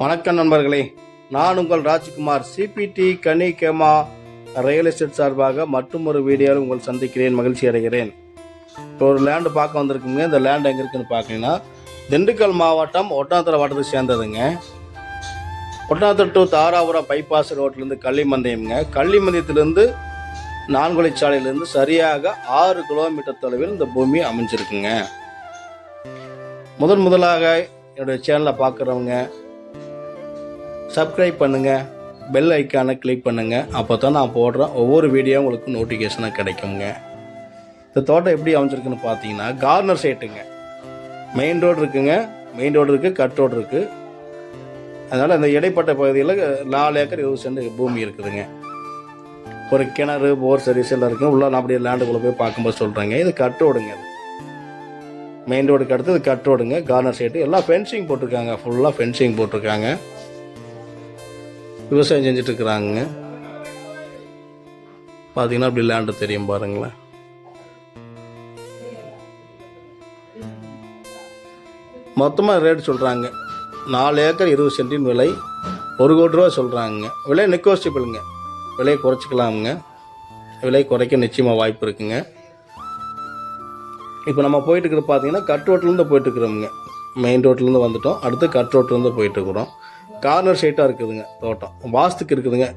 வணக்கம் நண்பர்களே. நான் உங்கள் ராஜ்குமார் சிபிடி கனி கேமா ரியல் எஸ்டேட் சார்பாக மற்றும் ஒரு வீடியோவில் உங்கள் சந்திக்கிறேன் மகிழ்ச்சி அடைகிறேன். இப்போ ஒரு லேண்டு பார்க்க வந்திருக்குங்க. இந்த லேண்ட் எங்கே இருக்குன்னு பார்த்தீங்கன்னா திண்டுக்கல் மாவட்டம் ஒட்டாந்தர வாட்டத்தை சேர்ந்ததுங்க. ஒட்டாந்தர் டு தாராபுரம் பைபாஸ் ரோட்லேருந்து கள்ளிமந்தயம்ங்க. கள்ளிமந்தயத்திலேருந்து சாலையிலேருந்து சரியாக ஆறு கிலோமீட்டர் தொலைவில் இந்த பூமி அமைஞ்சிருக்குங்க. முதன் முதலாக என்னுடைய சேனலை பார்க்குறவங்க சப்ஸ்கிரைப் பண்ணுங்கள் பெல் ஐக்கானை கிளிக் பண்ணுங்கள் அப்போ தான் நான் போடுற ஒவ்வொரு வீடியோ உங்களுக்கு நோட்டிஃபிகேஷனாக கிடைக்குங்க. இந்த தோட்டம் எப்படி அமைஞ்சிருக்குன்னு பார்த்தீங்கன்னா கார்னர் சைட்டுங்க மெயின் ரோடு இருக்குங்க. மெயின் ரோடு இருக்குது கட் ரோடு இருக்குது அதனால் அந்த இடைப்பட்ட பகுதியில் நாலு ஏக்கர் இருபது சென்ட் பூமி இருக்குதுங்க. ஒரு கிணறு போர் சர்வீஸ் எல்லாம் இருக்குது உள்ள நான் அப்படியே லேண்டுக்குள்ளே போய் பார்க்கும்போது சொல்கிறேங்க இது கட் ரோடுங்க மெயின் ரோடுக்கு அடுத்து இது கட் ரோடுங்க கார்னர் சைட்டு எல்லாம் ஃபென்சிங் போட்டிருக்காங்க. ஃபுல்லாக ஃபென்சிங் போட்டிருக்காங்க. விவசாயம் செஞ்சிட்ருக்குறாங்க. பார்த்தீங்கன்னா அப்படி லேண்டு தெரியும் பாருங்களேன். மொத்தமாக ரேட் சொல்கிறாங்க நாலு ஏக்கர் இருபது சென்டின் விலை. ஒரு கோடி ரூபா சொல்கிறாங்க விலை நெக்கோசியபிளுங்க விலையை குறைச்சிக்கலாமுங்க. விலை குறைக்க நிச்சயமாக வாய்ப்பு இருக்குங்க. இப்போ நம்ம போயிட்டுருக்குறது பார்த்தீங்கன்னா கட் ரோட்லேருந்து போயிட்டுருக்குறோமுங்க. மெயின் ரோட்லேருந்து வந்துட்டோம். அடுத்து கட் ரோட்லேருந்து போயிட்டுருக்குறோம். கார்னர் ஷேட்டாக இருக்குதுங்க தோட்டம். வாஸ்துக்கு இருக்குதுங்க.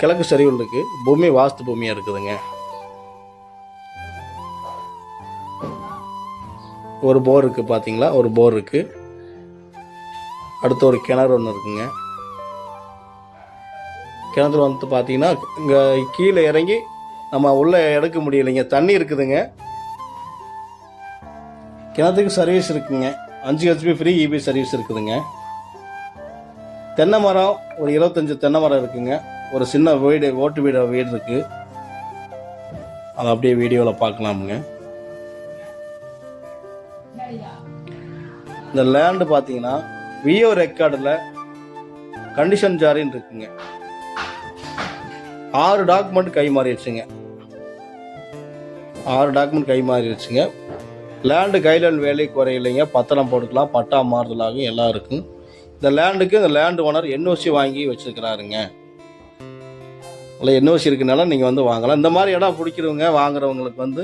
கிழக்கு சரிவில் இருக்குது பூமி வாஸ்து பூமியாக இருக்குதுங்க. ஒரு போர் இருக்குது பார்த்தீங்களா ஒரு போர் இருக்குது அடுத்து ஒரு கிணறு ஒன்று இருக்குங்க. கிணத்துல வந்து பார்த்தீங்கன்னா இங்கே கீழே இறங்கி நம்ம உள்ளே எடுக்க முடியலைங்க. தண்ணி இருக்குதுங்க. கிணத்துக்கு சர்வீஸ் இருக்குங்க. அஞ்சு ஹெச்பி ஃப்ரீ இபி சர்வீஸ் இருக்குதுங்க. தென்னை மரம் ஒரு இருபத்தஞ்சு தென்னை மரம் இருக்குங்க. ஒரு சின்ன வீடு ஓட்டு வீடு வீடு இருக்கு. அதை அப்படியே வீடியோவில் பார்க்கலாமுங்க. இந்த லேண்டு பார்த்தீங்கன்னா விஓ ரெக்கார்டில் கண்டிஷன் ஜாரின்னு இருக்குங்க. ஆறு டாக்குமெண்ட் கை மாறிடுச்சுங்க. ஆறு டாக்குமெண்ட் கை மாறிடுச்சுங்க. லேண்டு கைலன் வேலை குறையில்லைங்க பத்திரம் போட்டுக்கலாம். பட்டா மாறுதலாகவும் எல்லாம் இருக்கும் இந்த லேண்டுக்கு இந்த லேண்டு ஓனர் என்ஓசி வாங்கி வச்சுருக்கிறாருங்க. இல்லை என்ஓசி இருக்கனால நீங்கள் வந்து வாங்கலாம். இந்த மாதிரி இடம் பிடிக்கிறவங்க வாங்குறவங்களுக்கு வந்து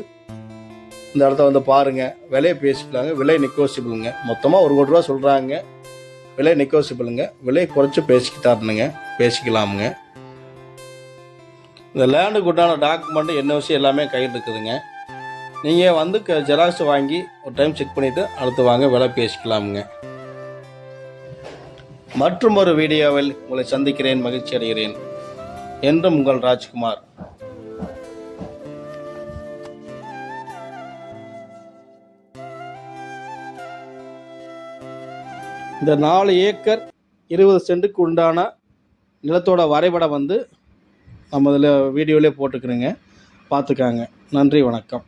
இந்த இடத்த வந்து பாருங்கள் விலையை பேசிக்கலாங்க. விலை நெக்கோசிபிளுங்க மொத்தமாக ஒரு கோடி ரூபா சொல்கிறாங்க விலை நெக்கோசிபிளுங்க விலையை குறைச்சி பேசிக்கிட்டாருனுங்க பேசிக்கலாமுங்க. இந்த லேண்டுக்கு உண்டான டாக்குமெண்ட் என்ஓசி எல்லாமே கையில் இருக்குதுங்க. நீங்கள் வந்து ஜெராக்ஸ் வாங்கி ஒரு டைம் செக் பண்ணிவிட்டு அடுத்து வாங்க. விலை பேசிக்கலாமுங்க. மற்றும் ஒரு வீடியோவில் உங்களை சந்திக்கிறேன் மகிழ்ச்சி அடைகிறேன். என்றும் உங்கள் ராஜ்குமார். இந்த நாலு ஏக்கர் இருபது சென்ட்டுக்கு உண்டான நிலத்தோட வரைபடம் வந்து நம்ம இதில் வீடியோவிலே போட்டுக்கிறேங்க பார்த்துக்காங்க. நன்றி வணக்கம்.